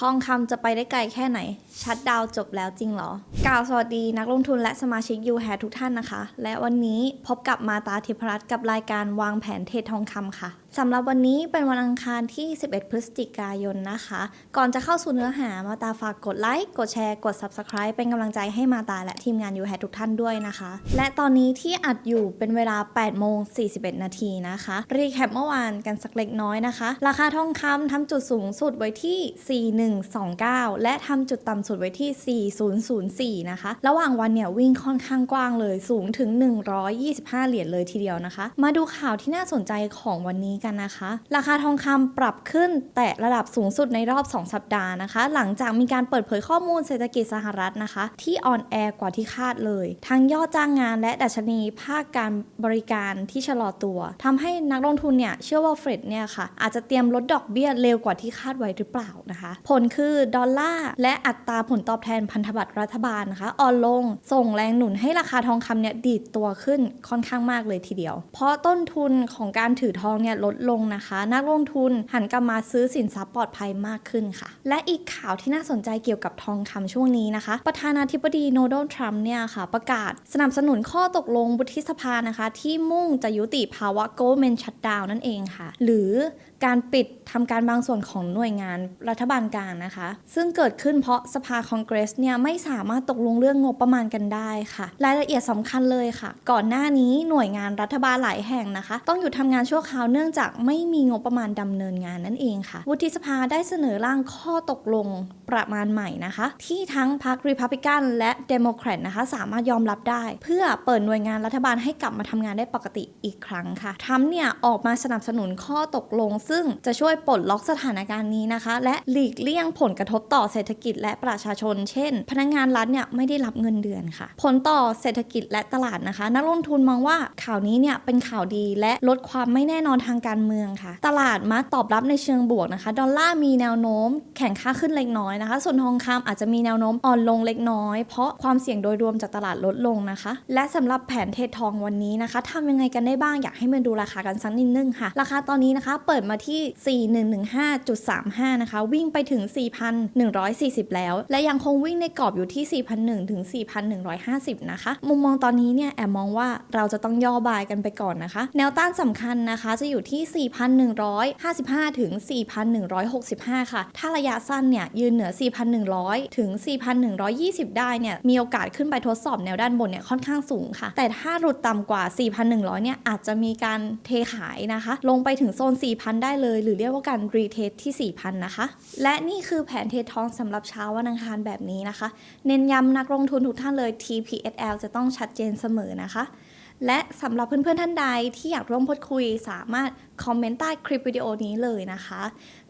ทองคำจะไปได้ไกลแค่ไหน ชัดดาวจบแล้วจริงเหรอ กล่าวสวัสดีนักลงทุนและสมาชิกยูแฮทุกท่านนะคะ และวันนี้พบกับมาตาธิพรัตน์กับรายการวางแผนเทรดทองคำค่ะ สำหรับวันนี้เป็นวันอังคารที่ 11 พฤศจิกายนนะคะ ก่อนจะเข้าสู่เนื้อหามาตาฝากกดไลค์ กดแชร์ กด Subscribe เป็นกำลังใจให้มาตาและทีมงานยูแฮทุกท่านด้วยนะคะ และตอนนี้ที่อัดอยู่เป็นเวลา 8 โมง 41 นาทีนะคะ รีแคปเมื่อวานกันสักเล็กน้อยนะคะ ราคาทองคำทำจุดสูงสุดไว้ที่ 4129 และทำจุดต่ำสุดไว้ที่ 4004 นะคะ ระหว่างวันเนี่ยวิ่งค่อนข้างกว้างเลยสูงถึง 125 เหรียญเลยทีเดียวนะคะ มาดูข่าวที่น่าสนใจของวันนี้กันนะคะ ราคาทองคำปรับขึ้นแตะระดับสูงสุดในรอบ 2 สัปดาห์นะคะ หลังจากมีการเปิดเผยข้อมูลเศรษฐกิจสหรัฐนะคะ ที่อ่อนแอกว่าที่คาดเลย ทั้งยอดจ้างงานและดัชนีภาคการบริการที่ชะลอตัวทำให้นักลงทุนเนี่ยเชื่อว่าเฟดเนี่ยค่ะอาจจะเตรียมลดดอกเบี้ยเร็วกว่าที่คาดไว้หรือเปล่านะคะ ผลคือดอลลาร์และอัตราผลตอบแทนพันธบัตรรัฐบาลนะคะอ่อนลงส่งแรงหนุนให้ราคาทองคำเนี่ยดีดตัวขึ้นค่อนข้างมากเลยทีเดียว เพราะต้นทุนของการถือทองเนี่ยลดลงนะคะ นักลงทุนหันกลับมาซื้อสินทรัพย์ปลอดภัยมากขึ้นค่ะ และอีกข่าวที่น่าสนใจเกี่ยวกับทองคำช่วงนี้นะคะ ประธานาธิบดีโนโดนัลด์ทรัมป์เนี่ยค่ะ ประกาศสนับสนุนข้อตกลงวุฒิสภานะคะ ที่มุ่งจะยุติภาวะโกลเมนชัดดาวนั่นเองค่ะ หรือการปิดทำการบางส่วนของหน่วยงานรัฐบาลกลางนะคะ ซึ่งเกิดขึ้นเพราะสภาคองเกรสเนี่ยไม่สามารถตกลงเรื่องงบประมาณกันได้ค่ะ รายละเอียดสำคัญเลยค่ะ ก่อนหน้านี้หน่วยงานรัฐบาลหลายแห่งนะคะ ต้องหยุดทำงานชั่วคราวเนื่องจากไม่มีงบประมาณดำเนินงานนั่นเองค่ะ วุฒิสภาได้เสนอร่างข้อตกลงประมาณใหม่นะคะ ที่ทั้งพรรครีพับลิกันและเดโมแครตนะคะ สามารถยอมรับได้ เพื่อเปิดหน่วยงานรัฐบาลให้กลับมาทำงานได้ปกติอีกครั้งค่ะทรัมป์เนี่ยออกมาสนับสนุนข้อตกลง ซึ่งจะช่วยปลดล็อกสถานการณ์นี้นะคะ และหลีกเลี่ยงผลกระทบต่อเศรษฐกิจและประชาชน เช่น พนักงานรัฐเนี่ยไม่ได้รับเงินเดือนค่ะ ผลต่อเศรษฐกิจและตลาดนะคะ นักลงทุนมองว่าข่าวนี้เนี่ยเป็นข่าวดีและลดความไม่แน่นอนทางการเมืองค่ะ ตลาดมักตอบรับในเชิงบวกนะคะ ดอลลาร์มีแนวโน้ม แข่งค่าขึ้นเล็กน้อยนะคะ ส่วนทองคำอาจจะมีแนวโน้มอ่อนลงเล็กน้อย เพราะความเสี่ยงโดยรวมจากตลาดลดลงนะคะ และสำหรับแผนเทรดทองวันนี้นะคะทำยังไงกันได้บ้างอยากให้มาดูราคากันสักนิดนึงค่ะ ราคาตอนนี้นะคะ เปิดมาที่ 4115.35 นะคะ วิ่งไปถึง 4,140 แล้ว และยังคงวิ่งในกรอบอยู่ที่4,100ถึง4,150 นะคะ มุมมองตอนนี้เนี่ยแอบมองว่าเราจะต้องย่อบายกันไปก่อนนะคะ แนวต้านสำคัญนะคะ จะอยู่ที่4,155 ถึง 4,165 ค่ะ ถ้าระยะสั้นเนี่ยยืนเหนือ 4,100 ถึง 4,120 ได้เนี่ยมีโอกาสขึ้นไปทดสอบแนวด้านบนเนี่ยค่อนข้างสูงค่ะ แต่ถ้าหลุดต่ำกว่า 4,100 เนี่ยอาจจะมีการเทขายนะคะ ลงไปถึงโซน 4,000 ได้เลย หรือเรียกว่าการรีเทสที่ 4,000 นะคะ และนี่คือแผนเททองสำหรับเช้าวันอังคารแบบนี้นะคะ เน้นย้ำนักลงทุนทุกท่านเลย TPSL จะต้องชัดเจนเสมอนะคะ และสำหรับเพื่อนๆท่านใดที่อยากร่วมพูดคุยสามารถคอมเมนต์ใต้คลิปวิดีโอนี้เลยนะคะ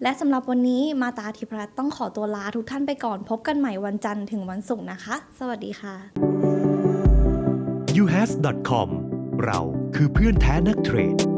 และสำหรับวันนี้มาตาธิพรัตต้องขอตัวลาทุกท่านไปก่อนพบกันใหม่วันจันทร์ถึงวันศุกร์นะคะ สวัสดีค่ะ uhas.com เราคือเพื่อนแท้นักเทรด